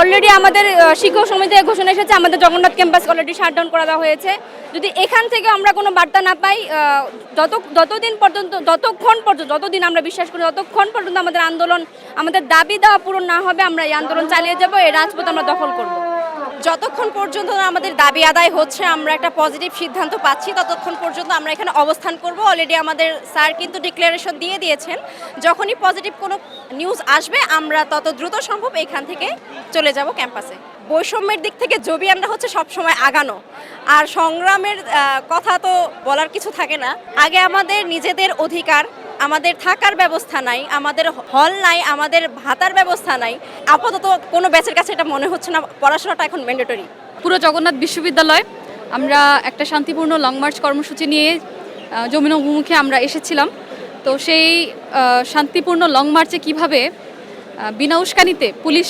Already আমাদের শিক্ষক সমিতি ঘোষণা এসেছে, আমাদের জগন্নাথ ক্যাম্পাস অলরেডি শাটডাউন করা দেওয়া হয়েছে। যদি এখান থেকে আমরা কোনো বার্তা না পাই যত, যতদিন পর্যন্ত, যতক্ষণ পর্যন্ত, যতদিন আমরা বিশ্বাস করি, ততক্ষণ পর্যন্ত আমাদের আন্দোলন, আমাদের দাবি দেওয়া পূরণ না হবে, আমরা এই আন্দোলন চালিয়ে যাব, এই রাজপথ আমরা দখল করব। যতক্ষণ পর্যন্ত আমাদের দাবি আদায় হচ্ছে, আমরা একটা পজিটিভ সিদ্ধান্ত পাচ্ছি, ততক্ষণ পর্যন্ত আমরা এখানে অবস্থান করব। অলরেডি আমাদের স্যার কিন্তু ডিক্লারেশন দিয়ে দিয়েছেন, যখনই পজিটিভ কোনো নিউজ আসবে, আমরা তত দ্রুত সম্ভব এখান থেকে চলে যাব ক্যাম্পাসে বৈষম্যের দিক থেকে জবিয়ানরা হচ্ছে সবসময় আগানো। আর সংগ্রামের কথা তো বলার কিছু থাকে না। আগে আমাদের নিজেদের অধিকার, আমাদের থাকার ব্যবস্থা নাই, আমাদের হল নাই, আমাদের ভাতার ব্যবস্থা নাই। আপাতত কোনো ব্যাচের কাছে এটা মনে হচ্ছে না, পড়াশোনাটা এখন ম্যান্ডেটরি পুরো জগন্নাথ বিশ্ববিদ্যালয়, আমরা একটা শান্তিপূর্ণ লং মার্চ কর্মসূচি নিয়ে যমুনা অভিমুখে আমরা এসেছিলাম। তো সেই শান্তিপূর্ণ লং মার্চে কীভাবে বিনা উস্কানিতে পুলিশ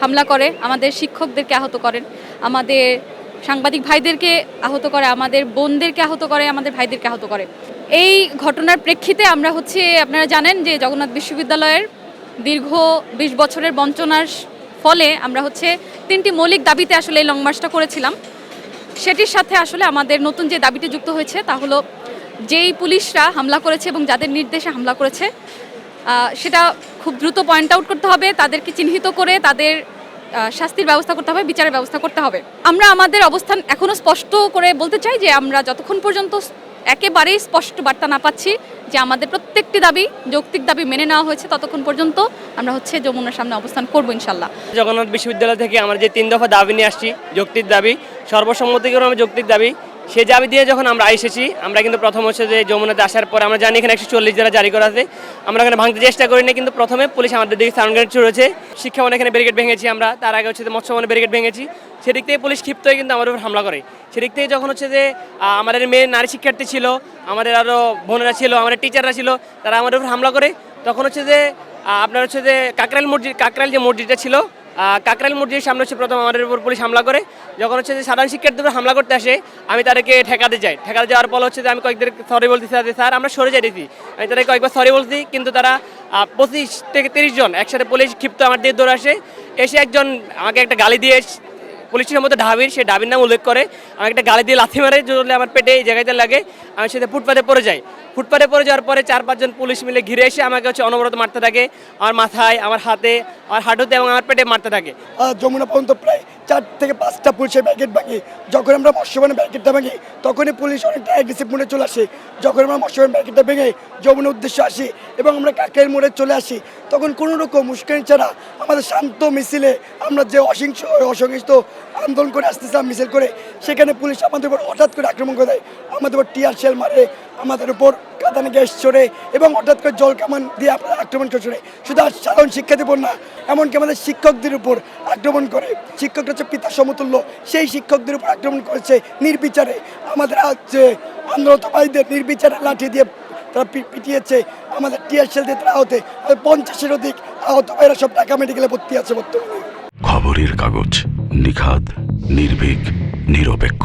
হামলা করে, আমাদের শিক্ষকদেরকে আহত করেন, আমাদের সাংবাদিক ভাইদেরকে আহত করে, আমাদের বোনদেরকে আহত করে, আমাদের ভাইদেরকে আহত করে। এই ঘটনার প্রেক্ষিতে আমরা হচ্ছে, আপনারা জানেন যে জগন্নাথ বিশ্ববিদ্যালয়ের দীর্ঘ বিশ বছরের বঞ্চনার ফলে আমরা হচ্ছে তিনটি মৌলিক দাবিতে আসলে এই লং মার্চটা করেছিলাম। সেটির সাথে আসলে আমাদের নতুন যে দাবিটি যুক্ত হয়েছে, তা হলো যেই পুলিশরা হামলা করেছে এবং যাদের নির্দেশে হামলা করেছে সেটা খুব দ্রুত পয়েন্ট আউট করতে হবে, তাদেরকে চিহ্নিত করে তাদের শাস্তির ব্যবস্থা করতে হবে, বিচারের ব্যবস্থা করতে হবে। আমরা আমাদের অবস্থান এখনও স্পষ্ট করে বলতে চাই যে আমরা যতক্ষণ পর্যন্ত একেবারেই স্পষ্ট বার্তা না পাচ্ছি যে আমাদের প্রত্যেকটি দাবি যৌক্তিক দাবি মেনে নেওয়া হয়েছে, ততক্ষণ পর্যন্ত আমরা হচ্ছে যমুনার সামনে অবস্থান করব ইনশাল্লাহ জগন্নাথ বিশ্ববিদ্যালয় থেকে আমরা যে তিন দফা দাবি নিয়ে আসছি, যৌক্তিক দাবি, সর্বসম্মতিক্রমে যৌক্তিক দাবি সেই দাবি দিয়ে যখন আমরা এসেছি, আমরা কিন্তু প্রথম হচ্ছে যে যমুনাতে আসার পর আমরা জানি এখানে একশো চল্লিশ জেলা জারি করা আছে। আমরা এখানে ভাঙতে চেষ্টা করিনি, কিন্তু প্রথমে পুলিশ আমাদের দিকে সাউন্ড গ্রেনেড ছুড়েছে। শিক্ষা ভবনে এখানে ব্যারিকেড ভেঙেছি আমরা, তার আগে হচ্ছে যে মৎস্য ভবনে ব্যারিকেড ভেঙেছি। সেদিক থেকে পুলিশ ক্ষিপ্ত হয়ে কিন্তু আমাদের উপর হামলা করে। সেদিক থেকে যখন হচ্ছে যে আমাদের মেয়ে নারী শিক্ষার্থী ছিল, আমাদের আরও বোনেরা ছিল, আমাদের টিচাররা ছিল, তারা আমাদের উপর হামলা করে। তখন হচ্ছে যে আপনার হচ্ছে যে কাকরাইল মসজিদ, কাকরাইল যে মসজিদটা ছিল কাকরাইল মসজিদের সামনে হচ্ছে প্রথম আমাদের উপর পুলিশ হামলা করে, যখন হচ্ছে যে সাধারণ শিক্ষার্থীদের হামলা করতে আসে, আমি তাদেরকে ঠেকাতে যাই। ঠেকাতে যাওয়ার পর হচ্ছে যে আমি কয়েকদের সরি বলতেছি যে, স্যার, আমরা সরে যাইতেছি। আমি তাদেরকে কয়েকবার সরি বলছি, কিন্তু তারা পঁচিশ থেকে তিরিশ জন, একসাথে পুলিশ ক্ষিপ্ত আমার দিয়ে দৌড়ে আসে। এসে একজন আমাকে একটা গালি দিয়ে পুলিশের মধ্যে ঢাবির সেই ঢাবির নাম উল্লেখ করে। আমাকে একটা গালি দিয়ে লাথি মারে জোরলে আমার পেটে এই জায়গাতে লাগে, আমি সেটা ফুটপাতে পড়ে যাই। ফুটপাতে পড়ে যাওয়ার পরে চার পাঁচজন পুলিশ মিলে ঘিরে এসে আমাকে হচ্ছে অনবরত মারতে থাকে। আমার মাথায়, আমার হাতে, আমার হাঁটুতে এবং আমার পেটে মারতে থাকে। যমুনা পর্যন্ত প্রায় চার থেকে পাঁচটা পুলিশের ব্যাকেট ভাঙি। যখন আমরা মৎস্যবানে ব্যাকেটটা ভাঙি, তখনই পুলিশ অনেকটা অ্যাগ্রেসিভ মোড়ে চলে আসে। যখন আমরা মৎস্যবান ব্যাকেটটা ভেঙে যমুনা উদ্দেশ্যে আসি এবং আমরা কাকের মোড়ে চলে আসি, তখন কোনো রকম উস্কানি ছাড়া আমাদের শান্ত মিছিলে আমরা যে অহিংস, অসহিংস আন্দোলন করে আসতেছিলাম মিছিল করে, সেখানে পুলিশ আমাদের উপর হঠাৎ করে আক্রমণ করে দেয়। আমাদের উপর টিয়ার শেল মারে আমাদের উপর কাঁদানে গ্যাস ছড়ে এবং হঠাৎ করে জল কামান দিয়ে আপনার আক্রমণ করে ছড়ে শুধু সাধারণ শিক্ষার্থীর উপর না, এমনকি আমাদের শিক্ষকদের উপর আক্রমণ করে। শিক্ষকরা হচ্ছে পিতা সমতুল্য, সেই শিক্ষকদের উপর আক্রমণ করেছে নির্বিচারে। আমাদের যে আন্দোলন নির্বিচারে লাঠি দিয়ে তারা পিটিয়েছে। আমাদের টিয়ারশেল দিয়ে তারা আহতে পঞ্চাশের অধিক আহত ভাইরা সব ঢাকা মেডিকেলে ভর্তি আছে বর্তমানে। খবরের কাগজ নিখাদ, নির্ভীক, নিরপেক্ষ।